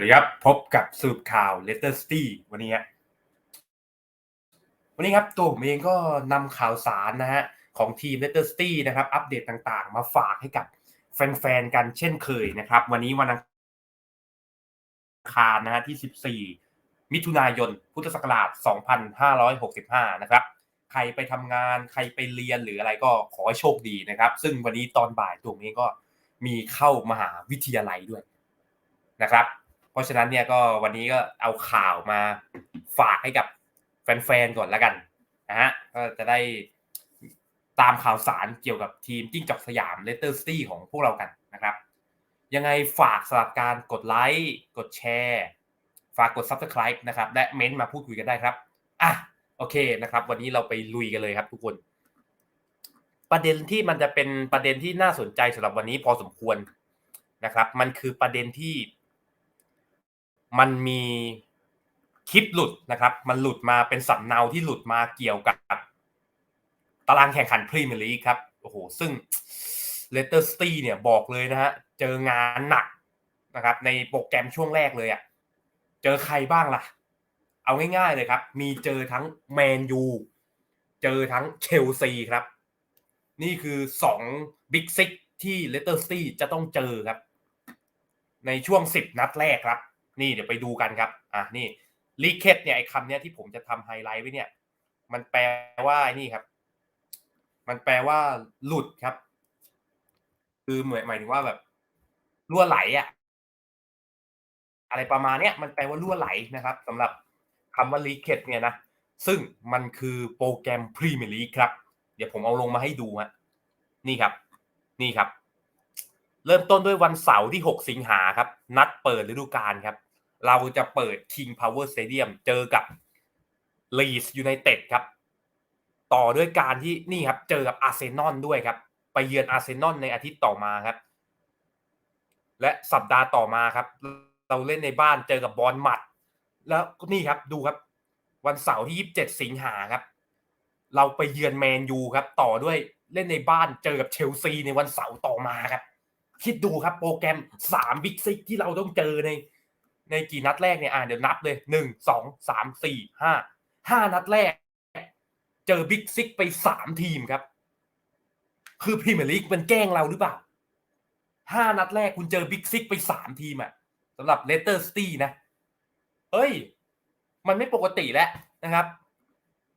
วัสดีครับพบกับสรุปข่าวเลสเตอร์ซิตี้วันนี้ฮะวันนี้ครับตัวผมเองก็นำข่าวสารนะฮะของทีมเลสเตอร์ซิตี้นะครับอัปเดตต่างๆ มาฝากให้กับแฟนๆกันเช่นเคยนะครับ วันนี้วันอังคารนะฮะที่ 14 มิถุนายน พุทธศักราช 2565 นะครับ ใครไปทำงานใครไปเรียนหรืออะไรก็ขอให้โชคดีนะครับ ซึ่งวันนี้ตอนบ่ายตัวเองก็มีเข้ามหาวิทยาลัยด้วยนะครับ ราะฉะนั้นเนี่ยก็วันนี้ก็เอาข่าวมาฝากให้กับแฟนๆก่อนแล้วกันนะฮะก็จะได้ตามข่าวสารเกี่ยวกับทีมจิ้งจอกสยามเลสเตอร์ซิตี้ของพวกเรากันนะครับ ยังไงฝากสำหรับการกดไลค์กดแชร์ฝากกด Subscribe นะครับ และเม้นต์มาพูดคุยกันได้ครับอะโอเคนะครับ วันนี้เราไปลุยกันเลยครับทุกคน ประเด็นที่มันจะเป็นประเด็นที่น่าสนใจสำหรับวันนี้พอสมควรนะครับ มันคือประเด็นที่ มันมีคลิปหลุดนะครับ มันหลุดมาเป็นสำเนาที่หลุดมาเกี่ยวกับ ตารางแข่งขันพรีเมียร์ลีกครับโอ้โหซึ่งเลสเตอร์สตีเนี่ยบอกเลยนะฮะเจองานหนักนะครับ ในโปรแกรมช่วงแรกเลยอะ่ะเจอใครบ้างล่ะ เอาง่ายๆเลยครับ มีเจอทั้งแมนยูเจอทั้งเชลซีครับ นี่คือสองบิ๊กซิกที่เลสเตอร์สตีจะต้องเจอครับ ในช่วงสิบนัดแรกครับ นี่เดี๋ยวไปดูกันครับ อะนี่ลีเคทเนี่ยไอ้คำเนี้ยที่ผมจะทำไฮไลท์ไว้เนี่ย มันแปลว่านี่ครับ มันแปลว่าหลุดครับ คือเหมือนหมายถึงว่าแบบรั่วไหลอะอะไรประมาณเนี้ยมันแปลว่ารั่วไหลนะครับสำหรับคำว่าลีเคทเนี่ยนะซึ่งมันคือโปรแกรมพรีเมียร์ลีกครับ เดี๋ยวผมเอาลงมาให้ดูฮะนี่ครับ นี่ครับ เริ่มต้นด้วยวันเสาร์ที่ 6 สิงหาครับ นัดเปิดฤดูกาลครับ เราจะเปิด King Power Stadium เจอกับ Leeds United ครับ ต่อด้วยการที่นี่ครับ เจอกับอาร์เซนอลด้วยครับ ไปเยือนอาร์เซนอลในอาทิตย์ต่อมาครับ และสัปดาห์ต่อมาครับ เราเล่นในบ้านเจอกับบอลหมัด แล้วนี่ครับดูครับ วันเสาร์ที่ 27 สิงหาครับ เราไปเยือนแมนยูครับ ต่อด้วยเล่นในบ้านเจอกับเชลซีในวันเสาร์ต่อมาครับ คิดดูครับโปรแกรมสามบิ๊กซิกที่เราต้องเจอใน ในกี่นัดแรกเนี่ยอ่าเดี๋ยวนับเลยหนึ่งสองสามสี่ห้าห้านัดแรก เจอบิ๊กซิกไปสามทีมครับ คือพรีเมียร์ลีกมันแกล้งเราหรือเปล่าห้านัดแรกคุณเจอบิ๊กซิกไปสามทีมอะสำหรับเลสเตอร์สตี้นะเอ้ย มันไม่ปกติแล้วนะครับ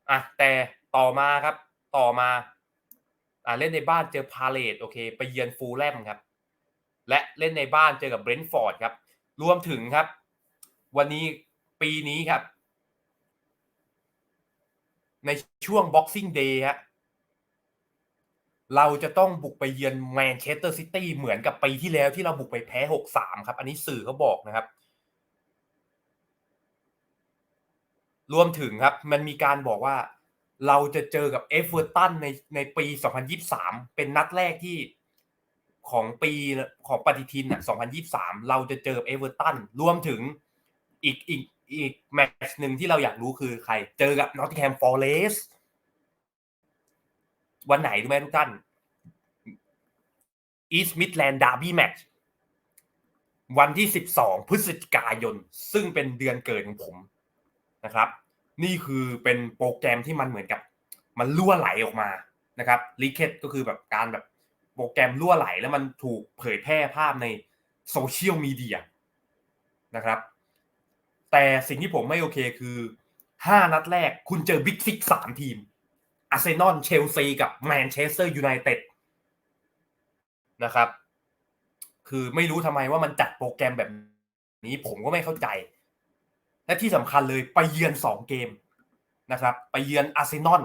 อะแต่ต่อมาครับ ต่อมา อ่าเล่นในบ้านเจอพาเลตโอเค ไปเยือนฟูลแลมครับ และเล่นในบ้านเจอกับเบรนท์ฟอร์ดครับ รวมถึงครับ วันนี้ปีนี้ครับ ในช่วง Boxing Day ฮะเราจะต้องบุกไปเยือนแมนเชสเตอร์ซิตี้เหมือนกับปีที่แล้วที่เราบุกไปแพ้ 6-3 ครับ อันนี้สื่อเขาบอกนะครับ รวมถึงครับ มันมีการบอกว่า เราจะเจอกับเอฟเวอร์ตันในในปี 2023 เป็นนัดแรกที่ ของปีของปฏิทินอะ2023 เราจะเจอกับเอเวอร์ตันรวมถึงอีกอีกอีกแมตช์หนึ่งที่เราอยากรู้คือใคร เจอกับนอตติงแฮมฟอร์เรสวันไหนรู้ไหมทุกท่าน East Midland Derby Match วันที่ 12 พฤศจิกายน ซึ่งเป็นเดือนเกิดของผมนะครับ นี่คือเป็นโปรแกรมที่มันเหมือนกับ มันรั่วไหลออกมานะครับลีเคทก็คือแบบการแบบ โปรแกรมรั่วไหล แล้วมันถูกเผยแพร่ภาพในโซเชียลมีเดียนะครับ แต่สิ่งที่ผมไม่โอเคคือ 5 นัดแรกคุณเจอบิ๊กซิกสามทีมอาร์เซนอลเชลซีกับแมนเชสเตอร์ยูไนเต็ดนะครับ คือไม่รู้ทำไมว่ามันจัดโปรแกรมแบบนี้ผมก็ไม่เข้าใจ และที่สำคัญเลยไปเยือนสองเกมนะครับ ไปเยือนอาร์เซนอล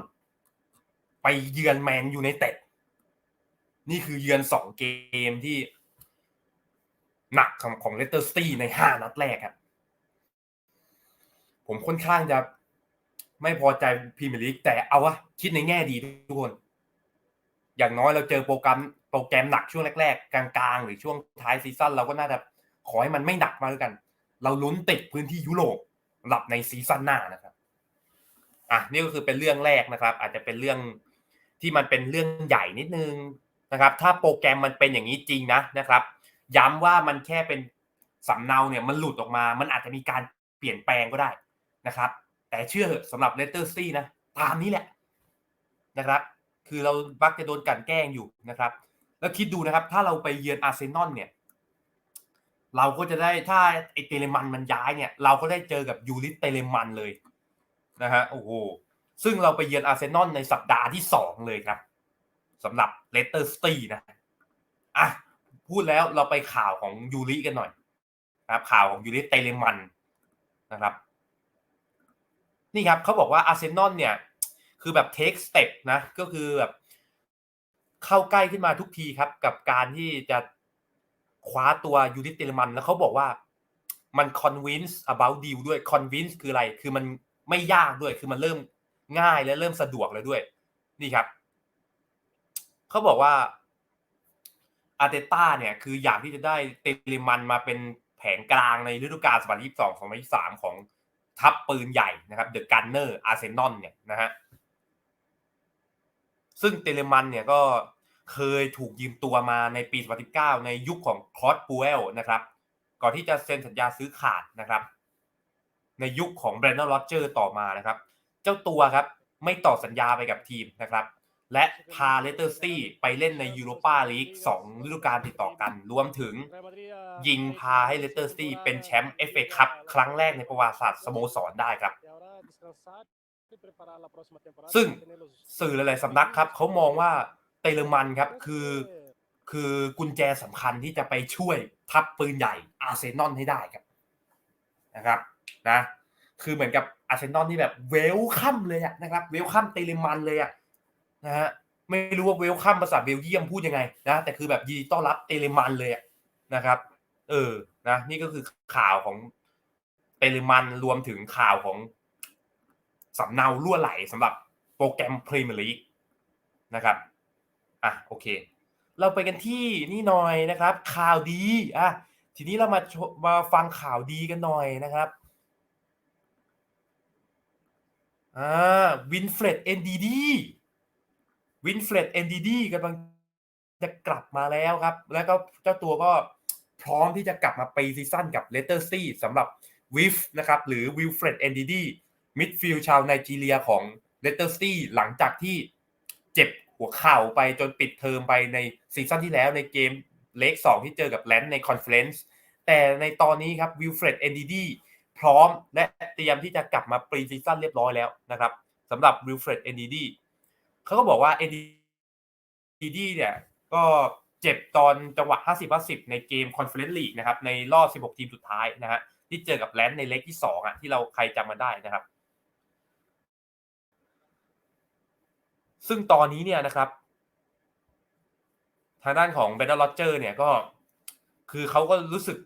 ไปเยือนแมนยูไนเต็ด นี่คือเยือนสองเกมที่หนักของของเลสเตอร์สตี้ในห้านัดแรกครับ ผมค่อนข้างจะไม่พอใจพรีเมียร์ลีกแต่เอาวะคิดในแง่ดีทุกคน อย่างน้อยเราเจอโปรแกรมโปรแกรมหนักช่วงแรกๆ กลางๆ หรือช่วงท้ายซีซั่นเราก็น่าจะขอให้มันไม่หนักมาด้วกัน เราลุ้นติดพื้นที่ยุโรปหรับในซีซั่นหน้านะครับอะนี่ก็คือเป็นเรื่องแรกนะครับ อาจจะเป็นเรื่องที่มันเป็นเรื่องใหญ่นิดนึง นะครับ ถ้าโปรแกรมมันเป็นอย่างนี้จริงนะนะครับ ย้ำว่ามันแค่เป็นสำเนาเนี่ยมันหลุดออกมา มันอาจจะมีการเปลี่ยนแปลงก็ได้นะครับ แต่เชื่อเหอะสำหรับเลสเตอร์ซี่นะตามนี้แหละนะครับ คือเราบักจะโดนกันแกล้งอยู่นะครับ แล้วคิดดูนะครับ ถ้าเราไปเยือนอาร์เซนอลเนี่ย เราก็จะได้ถ้าไอเตเลมันมันย้ายเนี่ย เราก็ได้เจอกับยูริสเตเลมันเลยนะฮะโอ้โหซึ่งเราไปเยือนอาร์เซนอลในสัปดาห์ที่สองเลยครับ สำหรับเลสเตอร์สตีนะอะพูดแล้วเราไปข่าวของยูริกันหน่อยนะครับ ข่าวของยูริเตเลมันนะครับ นี่ครับเขาบอกว่าอาร์เซนอลเนี่ย คือแบบเทคสเต็ปนะ ก็คือแบบเข้าใกล้ขึ้นมาทุกทีครับ กับการที่จะคว้าตัวยูริเตเลมันแล้วเขาบอกว่ามัน convince about deal ด้วย convince คืออะไร คือมันไม่ยากด้วย คือมันเริ่มง่ายและเริ่มสะดวกแล้วด้วย นี่ครับ เขาบอกว่าอาร์เตต้าเนี่ยคืออยากที่จะได้เตเลมันมาเป็นแผงกลางในฤดูกาล2022 2023 ของทัพปืนใหญ่นะครับเดอะกันเนอร์อาร์เซนอลเนี่ยนะฮะซึ่งเตเลมันเนี่ยก็เคยถูกยืมตัวมาในปี 2019 ในยุคของคอสปูเอลนะครับ ก่อนที่จะเซ็นสัญญาซื้อขาดนะครับ ในยุคของแบรนดอนโรเจอร์ต่อมานะครับ เจ้าตัวครับไม่ต่อสัญญาไปกับทีมนะครับ และพาเลสเตอร์ซิตี้ไปเล่นในยูโรปาลีก2ฤดูกาลติดต่อกัน รวมถึงยิงพาให้เลสเตอร์ซิตี้เป็นแชมป์เอฟเอคัพครั้งแรกในประวัติศาสตร์สโมสรได้ครับ ซึ่งสื่อหลายๆสำนักครับเขามองว่าเตเลมันครับคือคือกุญแจสำคัญที่จะไปช่วยทัพปืนใหญ่อาร์เซนอลให้ได้ครับนะครับนะคือเหมือนกับอาร์เซนอลที่แบบเวลคัมเลยอะนะครับเวลคัมเตเลมันเลยอะ นะฮะไม่รู้ว่าเวลคัมภาษาเบลเยียมพูดยังไงนะแต่คือแบบยินดีต้อนรับเตเลมันเลยนะครับ เออนะนี่ก็คือข่าวของเตเลมันรวมถึงข่าวของสำเนาล่วไหลสำหรับโปรแกรมพรีเมียร์ลีกนะครับอะโอเค เราไปกันที่นี่หน่อยนะครับ ข่าวดีอะทีนี้เรามามาฟังข่าวดีกันหน่อยนะครับอ่าวินเฟรดเอ็นดีดี วินเฟรดเอนดีดีกำลังจะกลับมาแล้วครับ แล้วก็เจ้าตัวก็พร้อมที่จะกลับมาไปซีซั่นกับเลเตอร์ซีสำหรับวิฟนะครับหรือวิลเฟรดเอนดีดีมิดฟิลด์ชาวไนจีเรียของเลเตอร์ซีหลังจากที่เจ็บหัวเข่าไปจนปิดเทอมไปในซีซั่นที่แล้วในเกมเล็ก2ที่เจอกับแลนด์ในคอนเฟลเลนซ์แต่ในตอนนี้ครับวิลเฟรดเอนดีดีพร้อมและเตรียมที่จะกลับมาปรีซีซั่นเรียบร้อยแล้วนะครับสำหรับวิลเฟรดเอนดีดี เขาก็บอกว่าเอ็นดีดีเนี่ย ก็เจ็บตอนจังหวะ 50-50 ในเกมคอนเฟลเลนซ์ลีกนะครับ ในรอบ 16 ทีมสุดท้ายนะฮะที่เจอกับแลนด์ในเล็กที่ 2อะที่เราใครจำมาได้นะครับ ซึ่งตอนนี้เนี่ยนะครับ ทางด้านของเบนด์ลอเจอร์เนี่ยก็คือเขาก็รู้สึก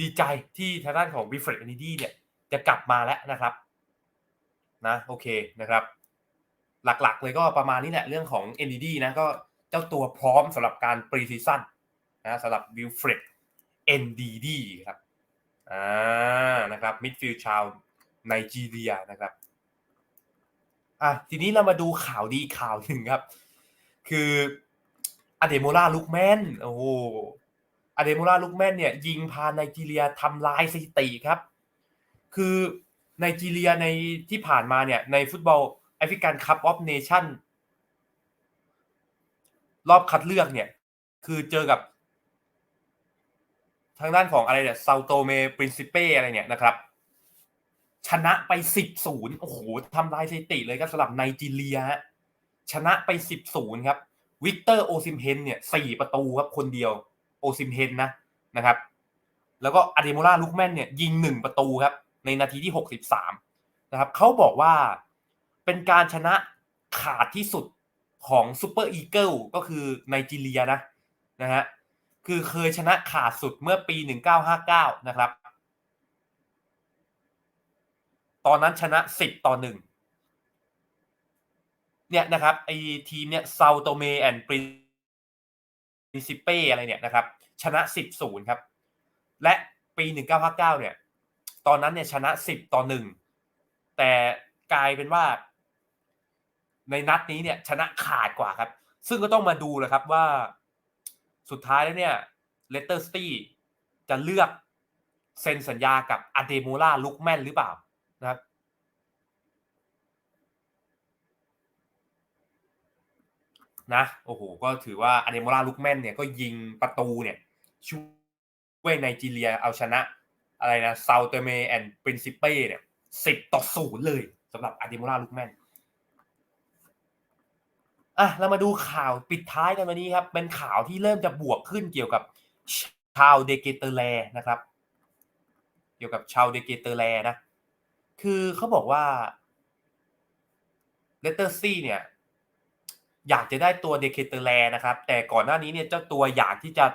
ดีใจที่ทางด้านของบิฟเฟรดเอนดี้เนี่ย จะกลับมาแล้วนะครับ นะ โอเคนะครับ หลักๆ เลยก็ประมาณนี้แหละเรื่องของ NDD นะก็เจ้าตัวพร้อมสำหรับการปรีซีซั่นนะสำหรับวิลเฟรด NDD ครับอ่านะครับมิดฟิลด์ชาวไนจีเรียนะครับอะทีนี้เรามาดูข่าวดีข่าวหนึ่งครับ คืออเดโมล่าลุกแมนโอ้โหอเดโมล่าลุกแมนเนี่ยยิงพาไนจีเรียทำลายสถิติครับ คือไนจีเรียในที่ผ่านมาเนี่ยในฟุตบอล แอฟริกันคัพออฟเนชั่นรอบคัดเลือกเนี่ย คือเจอกับ ทางด้านของอะไรเนี่ยซาโตเมปรินซิเป้อะไรเนี่ยนะครับ ชนะไปสิบศูนย์โอ้โหทำลายสถิติเลยครับสำหรับไนจีเรียชนะไปสิบศูนย์ครับวิกเตอร์โอซิมเฮนเนี่ยสี่ประตูครับคนเดียวโอซิมเฮนนะนะครับ แล้วก็อาเดโมล่าลุกแมนเนี่ยยิงหนึ่งประตูครับ ในนาทีที่หกสิบสามนะครับเขาบอกว่า เป็นการชนะขาดที่สุดของซูเปอร์อีเกิลก็คือไนจีเรียนะนะฮะคือเคยชนะขาดสุดเมื่อปี 1959 นะครับ ตอนนั้นชนะ 10 ต่อ 1 เนี่ยนะครับไอทีมเนี่ยซาโตเมแอนด์ปริซิเป้อะไรเนี่ยนะครับ ชนะ 10 0 ครับ และปี 1959 เนี่ย ตอนนั้นเนี่ยชนะ 10 ต่อ 1 แต่กลายเป็นว่า ในนัดนี้เนี่ยชนะขาดกว่าครับ ซึ่งก็ต้องมาดูแหละครับว่าสุดท้ายแล้วเนี่ยเลสเตอร์สตี้จะเลือกเซ็นสัญญากับอเดโมล่าลุกแมนหรือเปล่านะครับนะโอ้โหก็ถือว่าอเดโมล่าลุกแมนเนี่ยก็ยิงประตูเนี่ยช่วยไนจีเรียเอาชนะอะไรนะซาเตเมแอนด์ปรินซิเป้เนี่ยสิบต่อศูนย์เลยสำหรับอเดโมล่าลุกแมน อะเรามาดูข่าวปิดท้ายกันวันนี้ครับ เป็นข่าวที่เริ่มจะบวกขึ้นเกี่ยวกับชาวเดเกเตอร์แลนะครับ เกี่ยวกับชาวเดเกเตอร์แลนะ คือเขาบอกว่าเลสเตอร์ซี่เนี่ย อยากจะได้ตัวเดเคเตอร์แลนะครับ แต่ก่อนหน้านี้เนี่ยเจ้าตัวอยากที่จะ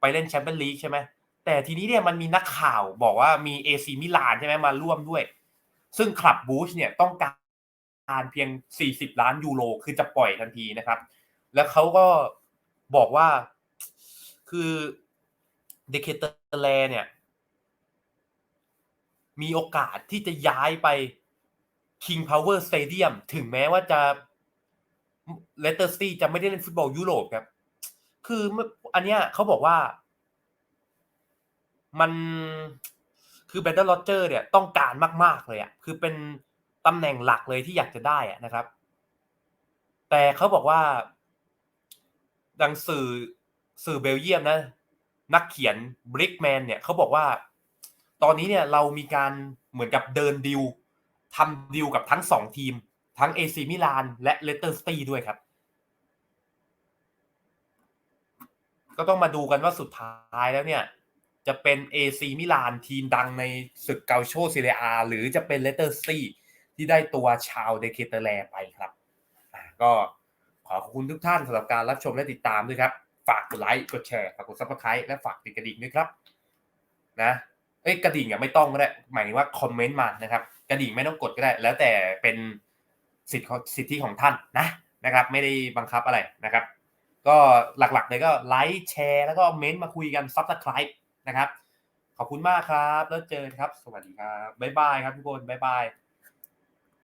ไปเล่นแชมเปี้ยนลีกใช่ไหมแต่ทีนี้เนี่ยมันมีนักข่าวบอกว่ามีเอซีมิลานใช่ไหมมาร่วมด้วย ซึ่งคลับบูชเนี่ยต้องการเพียง 40 ล้านยูโรคือจะปล่อยทันทีนะครับ แล้วเขาก็บอกว่าคือเดเคเตอร์แลเนี่ย มีโอกาสที่จะย้ายไป King Power Stadium ถึงแม้ว่าจะเลสเตอร์ซีจะไม่ได้เล่นฟุตบอลยุโรปครับ คืออันเนี้ยเขาบอกว่า มันคือเบนเดอร์โรเจอร์เนี่ยต้องการมาก ๆ เลยอะ่ะคือเป็น ตำแหน่งหลักเลยที่อยากจะได้นะครับ แต่เขาบอกว่า ดังสื่อสื่อเบลเยียมนะ นักเขียนบริกแมนเนี่ยเขาบอกว่า ตอนนี้เนี่ยเรามีการเหมือนกับเดินดิวทำดิวกับทั้งสองทีม ทั้งเอซีมิลานและเลสเตอร์สตีด้วยครับ ก็ต้องมาดูกันว่าสุดท้ายแล้วเนี่ยจะเป็นเอซีมิลานทีมดังในศึกเกาโชซีเรียอาหรือจะเป็นเลสเตอร์สตี ที่ได้ตัวชาวเดเคเตอร์แลไปครับก็ขอขอบคุณทุกท่านสำหรับการรับชมและติดตามด้วยครับ ฝากกดไลค์กดแชร์ฝากกดซับสไครต์และฝากติดกระดิ่งด้วยครับ นะเอ้ยกระดิ่งอะไม่ต้องก็ได้หมายถึงว่าคอมเมนต์มานะครับ กระดิ่งไม่ต้องกดก็ได้ แล้วแต่เป็นสิทธิสิทธิของท่านนะนะครับ ไม่ได้บังคับอะไรนะครับ ก็หลักๆเลยก็ไลค์แชร์แล้วก็เม้นต์มาคุยกันซับสไครต์นะครับ ขอบคุณมากครับ แล้วเจอกันครับ สวัสดีครับบ๊ายบายครับทุกคนบ๊ายบาย